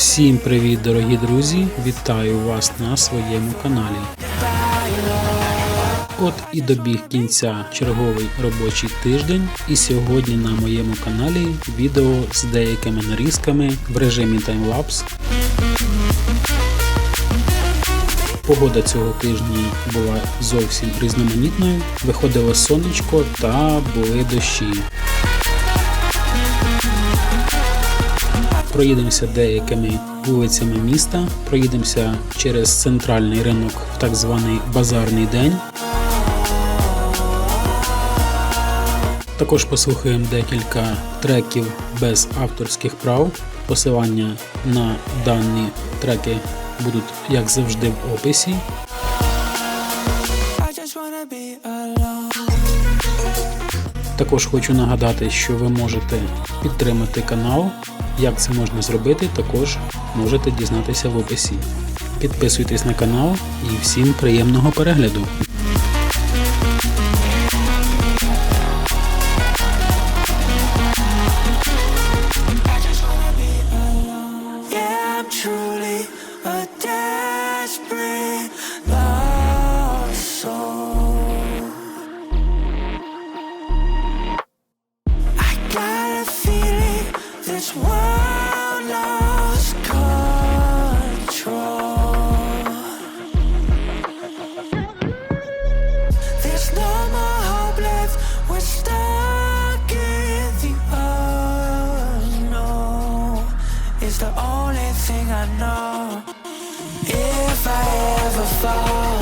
Всім привіт, дорогі друзі! Вітаю вас на своєму каналі. От і добіг кінця черговий робочий тиждень, і сьогодні на моєму каналі відео з деякими нарізками в режимі таймлапс. Погода цього тижня була зовсім різноманітною. Виходило сонечко та були дощі. Проїдемося деякими вулицями міста, проїдемося через центральний ринок в так званий базарний день. Також послухаємо декілька треків без авторських прав. Посилання на дані треки будуть, як завжди, в описі. Також хочу нагадати, що ви можете підтримати канал. Як це можна зробити, також можете дізнатися в описі. Підписуйтесь на канал і всім приємного перегляду. The only thing I know. If I ever fall,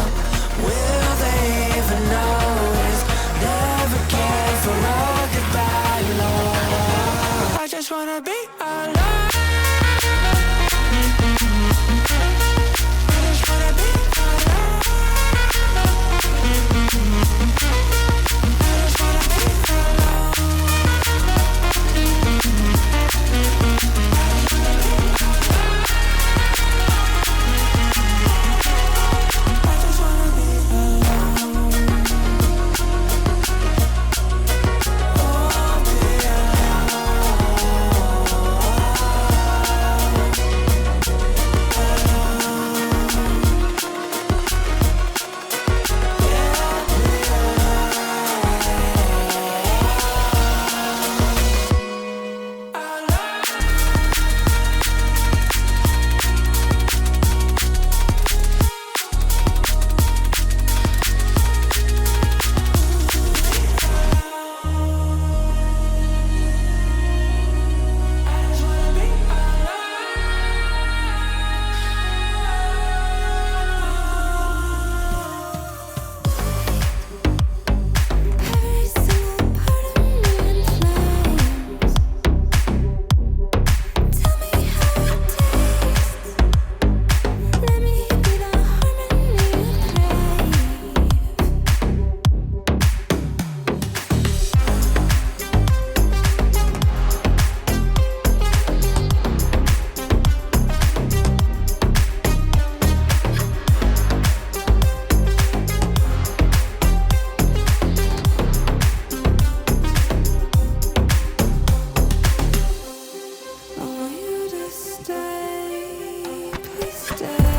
Stay.